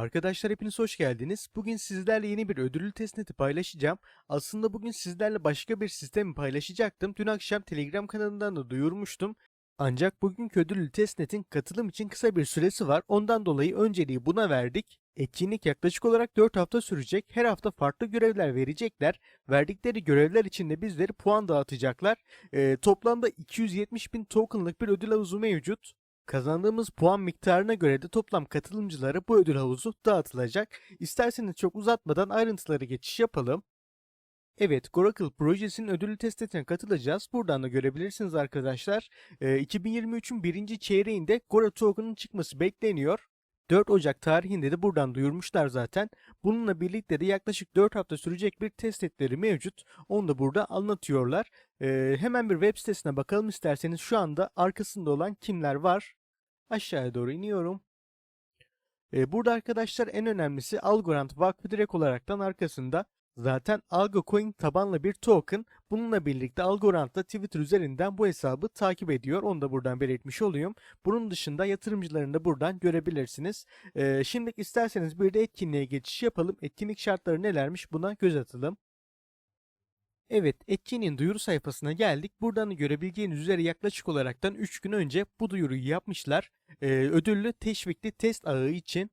Arkadaşlar hepiniz hoş geldiniz. Bugün sizlerle yeni bir ödüllü testneti paylaşacağım. Aslında bugün sizlerle başka bir sistemi paylaşacaktım. Dün akşam Telegram kanalından da duyurmuştum. Ancak bugünkü ödüllü testnetin katılım için kısa bir süresi var. Ondan dolayı önceliği buna verdik. Etkinlik yaklaşık olarak 4 hafta sürecek. Her hafta farklı görevler verecekler. Verdikleri görevler için de bizleri puan dağıtacaklar. Ee, toplamda 270 bin tokenlık bir ödül havuzu mevcut. Kazandığımız puan miktarına göre de toplam katılımcılara bu ödül havuzu dağıtılacak. İsterseniz çok uzatmadan ayrıntılara geçiş yapalım. Evet, Goracle projesinin ödüllü testine katılacağız. Buradan da görebilirsiniz arkadaşlar. Ee, 2023'ün birinci çeyreğinde Gora Token'ın çıkması bekleniyor. 4 Ocak tarihinde de buradan duyurmuşlar zaten. Bununla birlikte de yaklaşık 4 hafta sürecek bir test setleri mevcut. Onu da burada anlatıyorlar. Ee, hemen bir web sitesine bakalım isterseniz şu anda arkasında olan kimler var? Aşağıya doğru iniyorum. Ee, burada arkadaşlar en önemlisi Algorand Vakfı direkt olaraktan arkasında. Zaten Algocoin tabanlı bir token. Bununla birlikte Algorand da Twitter üzerinden bu hesabı takip ediyor. Onu da buradan belirtmiş olayım. Bunun dışında yatırımcılarını da buradan görebilirsiniz. Ee, şimdi isterseniz bir de etkinliğe geçiş yapalım. Etkinlik şartları nelermiş buna göz atalım. Evet, etkinliğin duyuru sayfasına geldik. Buradan da görebileceğiniz üzere yaklaşık olaraktan 3 gün önce bu duyuruyu yapmışlar. Ee, ödüllü teşvikli test ağı için.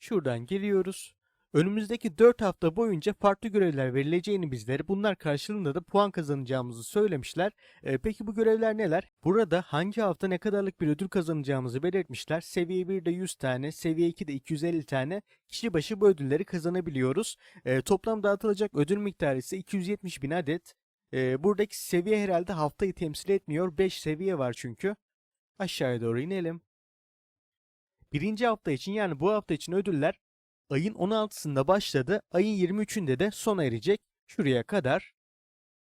Şuradan geliyoruz. Önümüzdeki 4 hafta boyunca farklı görevler verileceğini bizlere bunlar karşılığında da puan kazanacağımızı söylemişler. Ee, peki bu görevler neler? Burada hangi hafta ne kadarlık bir ödül kazanacağımızı belirtmişler. Seviye 1'de 100 tane, seviye 2'de 250 tane kişi başı bu ödülleri kazanabiliyoruz. Ee, toplam dağıtılacak ödül miktarı ise 270 bin adet. Ee, buradaki seviye herhalde haftayı temsil etmiyor. 5 seviye var çünkü. Aşağıya doğru inelim. Birinci hafta için yani bu hafta için ödüller ayın 16'sında başladı. Ayın 23'ünde de sona erecek. Şuraya kadar.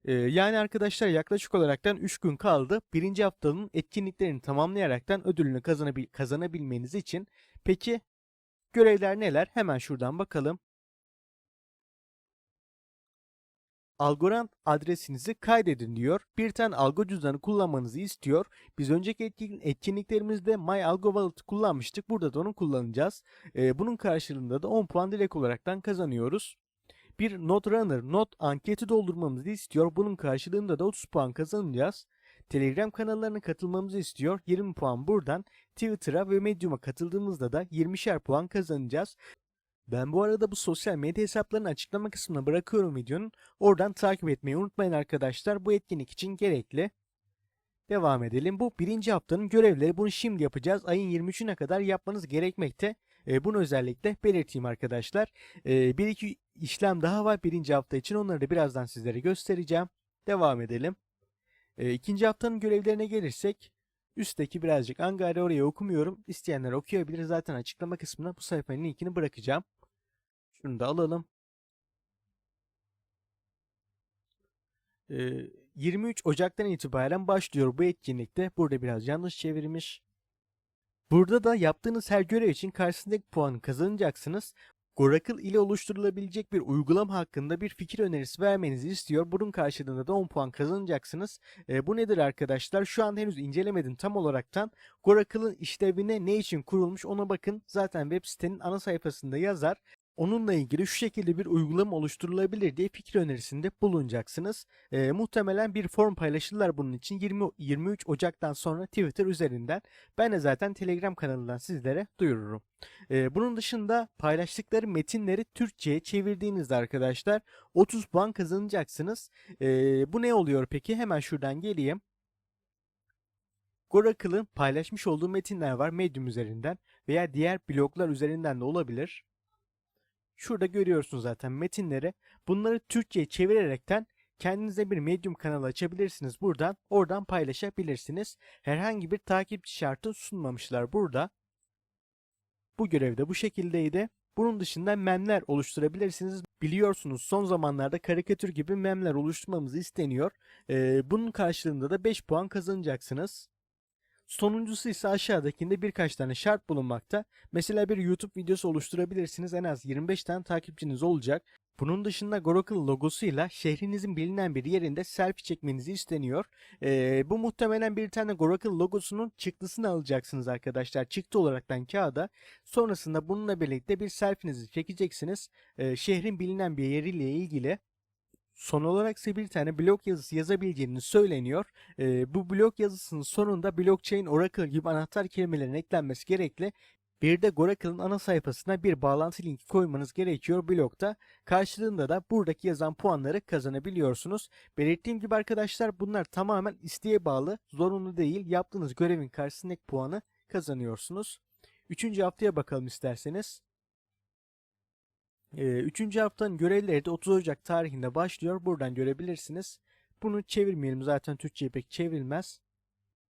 Ee, yani arkadaşlar yaklaşık olaraktan 3 gün kaldı. Birinci haftanın etkinliklerini tamamlayaraktan ödülünü kazanabil kazanabilmeniz için. Peki görevler neler? Hemen şuradan bakalım. Algorand adresinizi kaydedin diyor. Bir tane algo cüzdanı kullanmanızı istiyor. Biz önceki etkin- etkinliklerimizde My Algo Wallet kullanmıştık. Burada da onu kullanacağız. Ee, bunun karşılığında da 10 puan direkt olaraktan kazanıyoruz. Bir Node Runner, Node anketi doldurmamızı istiyor. Bunun karşılığında da 30 puan kazanacağız. Telegram kanallarına katılmamızı istiyor. 20 puan buradan. Twitter'a ve Medium'a katıldığımızda da 20'şer puan kazanacağız. Ben bu arada bu sosyal medya hesaplarını açıklama kısmına bırakıyorum videonun. Oradan takip etmeyi unutmayın arkadaşlar. Bu etkinlik için gerekli. Devam edelim. Bu birinci haftanın görevleri. Bunu şimdi yapacağız. Ayın 23'üne kadar yapmanız gerekmekte. E, bunu özellikle belirteyim arkadaşlar. E, bir iki işlem daha var birinci hafta için. Onları da birazdan sizlere göstereceğim. Devam edelim. E, ikinci haftanın görevlerine gelirsek. Üstteki birazcık angare orayı okumuyorum. İsteyenler okuyabilir. Zaten açıklama kısmına bu sayfanın linkini bırakacağım. Şunu da alalım. Ee, 23 Ocak'tan itibaren başlıyor bu etkinlikte. Burada biraz yanlış çevirmiş. Burada da yaptığınız her görev için karşısındaki puanı kazanacaksınız. Goracle ile oluşturulabilecek bir uygulama hakkında bir fikir önerisi vermenizi istiyor. Bunun karşılığında da 10 puan kazanacaksınız. Ee, bu nedir arkadaşlar? Şu an henüz incelemedim tam olaraktan. Goracle'ın işlevine ne için kurulmuş ona bakın. Zaten web sitenin ana sayfasında yazar. Onunla ilgili şu şekilde bir uygulama oluşturulabilir diye fikir önerisinde bulunacaksınız. Ee, muhtemelen bir form paylaşırlar bunun için 20 23 Ocak'tan sonra Twitter üzerinden. Ben de zaten Telegram kanalından sizlere duyururum. Ee, bunun dışında paylaştıkları metinleri Türkçe'ye çevirdiğinizde arkadaşlar 30 puan kazanacaksınız. Ee, bu ne oluyor peki? Hemen şuradan geleyim. Goracle'ın paylaşmış olduğu metinler var Medium üzerinden veya diğer bloglar üzerinden de olabilir. Şurada görüyorsunuz zaten metinleri. Bunları Türkçe'ye çevirerekten kendinize bir Medium kanalı açabilirsiniz buradan. Oradan paylaşabilirsiniz. Herhangi bir takipçi şartı sunmamışlar burada. Bu görevde bu şekildeydi. Bunun dışında memler oluşturabilirsiniz. Biliyorsunuz son zamanlarda karikatür gibi memler oluşturmamız isteniyor. Ee, bunun karşılığında da 5 puan kazanacaksınız. Sonuncusu ise aşağıdakinde birkaç tane şart bulunmakta. Mesela bir YouTube videosu oluşturabilirsiniz. En az 25 tane takipçiniz olacak. Bunun dışında Goracle logosuyla şehrinizin bilinen bir yerinde selfie çekmenizi isteniyor. Ee, bu muhtemelen bir tane Goracle logosunun çıktısını alacaksınız arkadaşlar. Çıktı olaraktan kağıda. Sonrasında bununla birlikte bir selfie'nizi çekeceksiniz. Ee, şehrin bilinen bir yeriyle ilgili. Son olarak ise bir tane blog yazısı yazabileceğiniz söyleniyor. Ee, bu blog yazısının sonunda blockchain, oracle gibi anahtar kelimelerin eklenmesi gerekli. Bir de Goracle'ın ana sayfasına bir bağlantı linki koymanız gerekiyor blogda. Karşılığında da buradaki yazan puanları kazanabiliyorsunuz. Belirttiğim gibi arkadaşlar bunlar tamamen isteğe bağlı, zorunlu değil. Yaptığınız görevin karşısındaki puanı kazanıyorsunuz. Üçüncü haftaya bakalım isterseniz. Ee, üçüncü haftanın görevleri de 30 Ocak tarihinde başlıyor. Buradan görebilirsiniz. Bunu çevirmeyelim zaten Türkçe'ye pek çevrilmez.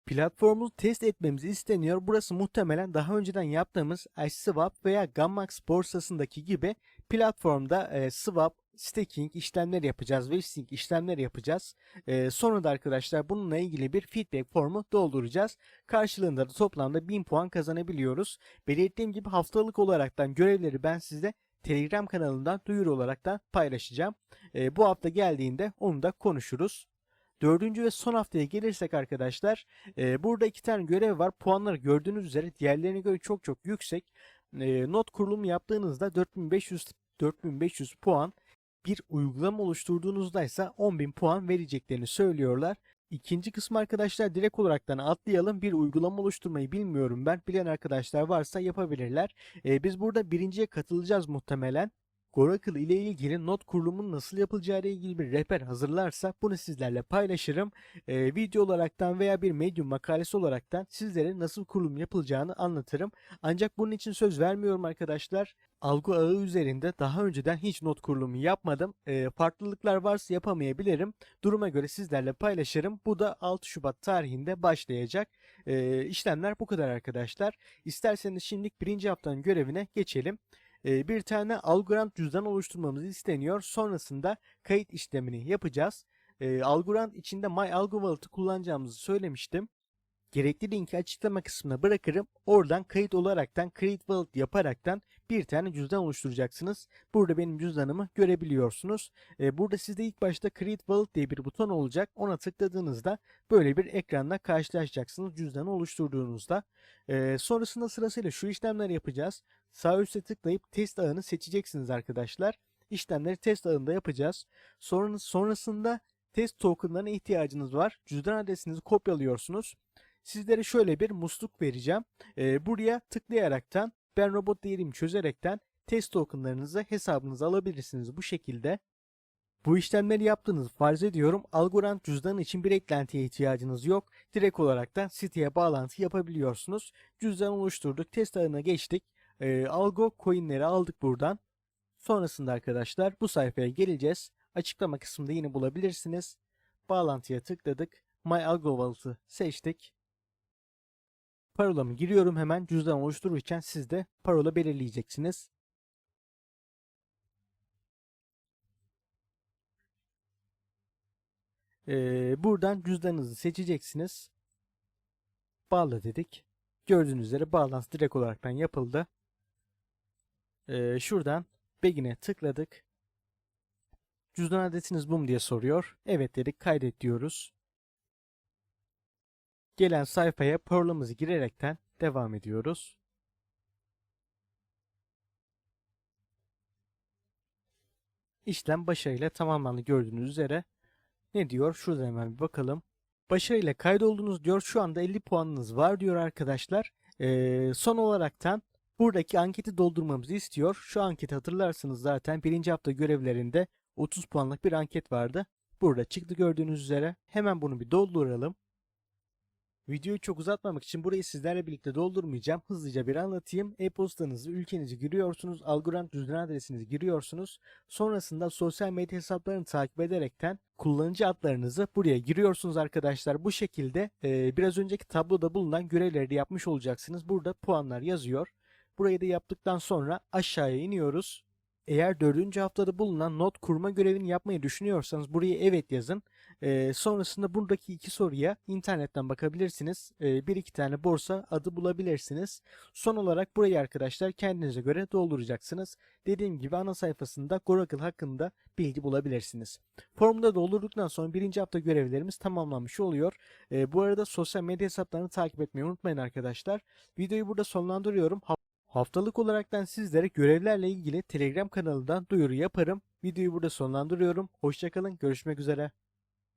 Platformu test etmemiz isteniyor. Burası muhtemelen daha önceden yaptığımız iSwap veya Gammax borsasındaki gibi platformda e, swap, staking işlemleri yapacağız, vesting işlemleri yapacağız. E, sonra da arkadaşlar bununla ilgili bir feedback formu dolduracağız. Karşılığında da toplamda 1000 puan kazanabiliyoruz. Belirttiğim gibi haftalık olaraktan görevleri ben size Telegram kanalından duyuru olarak da paylaşacağım. E, bu hafta geldiğinde onu da konuşuruz. Dördüncü ve son haftaya gelirsek arkadaşlar e, burada iki tane görev var. Puanları gördüğünüz üzere diğerlerine göre çok çok yüksek. E, not kurulumu yaptığınızda 4500 4500 puan bir uygulama oluşturduğunuzda ise 10.000 puan vereceklerini söylüyorlar. İkinci kısmı arkadaşlar direkt olaraktan atlayalım. Bir uygulama oluşturmayı bilmiyorum ben. Bilen arkadaşlar varsa yapabilirler. E, biz burada birinciye katılacağız muhtemelen. Oracle ile ilgili not kurulumunun nasıl yapacağı ile ilgili bir rehber hazırlarsa bunu sizlerle paylaşırım. Ee, video olaraktan veya bir Medium makalesi olaraktan sizlere nasıl kurulum yapılacağını anlatırım. Ancak bunun için söz vermiyorum arkadaşlar. Algo ağı üzerinde daha önceden hiç not kurulumu yapmadım. Ee, farklılıklar varsa yapamayabilirim. Duruma göre sizlerle paylaşırım. Bu da 6 Şubat tarihinde başlayacak. Ee, işlemler bu kadar arkadaşlar. İsterseniz şimdilik birinci haftanın görevine geçelim e, bir tane Algorand cüzdan oluşturmamız isteniyor. Sonrasında kayıt işlemini yapacağız. E, Algorand içinde My Algo Wallet'ı kullanacağımızı söylemiştim. Gerekli linki açıklama kısmına bırakırım. Oradan kayıt olaraktan Create Wallet yaparaktan bir tane cüzdan oluşturacaksınız. Burada benim cüzdanımı görebiliyorsunuz. Ee, burada sizde ilk başta Create Wallet diye bir buton olacak. Ona tıkladığınızda böyle bir ekranla karşılaşacaksınız cüzdanı oluşturduğunuzda. Ee, sonrasında sırasıyla şu işlemleri yapacağız. Sağ üstte tıklayıp test ağını seçeceksiniz arkadaşlar. İşlemleri test ağında yapacağız. Sonra, sonrasında test tokenlarına ihtiyacınız var. Cüzdan adresinizi kopyalıyorsunuz sizlere şöyle bir musluk vereceğim. Ee, buraya tıklayaraktan ben robot değerimi çözerekten test tokenlarınızı hesabınıza alabilirsiniz bu şekilde. Bu işlemleri yaptığınızı farz ediyorum. Algorand cüzdanı için bir eklentiye ihtiyacınız yok. Direkt olarak da siteye bağlantı yapabiliyorsunuz. Cüzdan oluşturduk. Test ağına geçtik. Ee, Algo coinleri aldık buradan. Sonrasında arkadaşlar bu sayfaya geleceğiz. Açıklama kısmında yine bulabilirsiniz. Bağlantıya tıkladık. My Algo Wallet'ı seçtik. Parolamı giriyorum hemen cüzdan oluştururken siz de parola belirleyeceksiniz. Ee, buradan cüzdanınızı seçeceksiniz. Bağla dedik. Gördüğünüz üzere bağlantı direkt olaraktan yapıldı. Ee, şuradan Begin'e tıkladık. Cüzdan adresiniz bu mu diye soruyor. Evet dedik kaydet diyoruz gelen sayfaya parolamızı girerekten devam ediyoruz. İşlem başarıyla tamamlandı gördüğünüz üzere. Ne diyor? Şurada hemen bir bakalım. Başarıyla kaydoldunuz diyor. Şu anda 50 puanınız var diyor arkadaşlar. Ee, son olaraktan buradaki anketi doldurmamızı istiyor. Şu anketi hatırlarsınız zaten birinci hafta görevlerinde 30 puanlık bir anket vardı. Burada çıktı gördüğünüz üzere. Hemen bunu bir dolduralım. Videoyu çok uzatmamak için burayı sizlerle birlikte doldurmayacağım. Hızlıca bir anlatayım. E-postanızı, ülkenizi giriyorsunuz. Algorand cüzdan adresinizi giriyorsunuz. Sonrasında sosyal medya hesaplarını takip ederekten kullanıcı adlarınızı buraya giriyorsunuz arkadaşlar. Bu şekilde e, biraz önceki tabloda bulunan görevleri de yapmış olacaksınız. Burada puanlar yazıyor. Burayı da yaptıktan sonra aşağıya iniyoruz. Eğer dördüncü haftada bulunan not kurma görevini yapmayı düşünüyorsanız buraya evet yazın. Ee, sonrasında buradaki iki soruya internetten bakabilirsiniz. Ee, bir iki tane borsa adı bulabilirsiniz. Son olarak burayı arkadaşlar kendinize göre dolduracaksınız. Dediğim gibi ana sayfasında Goracle hakkında bilgi bulabilirsiniz. Formda doldurduktan sonra birinci hafta görevlerimiz tamamlanmış oluyor. Ee, bu arada sosyal medya hesaplarını takip etmeyi unutmayın arkadaşlar. Videoyu burada sonlandırıyorum. Ha- Haftalık olaraktan sizlere görevlerle ilgili Telegram kanalından duyuru yaparım. Videoyu burada sonlandırıyorum. Hoşçakalın. Görüşmek üzere.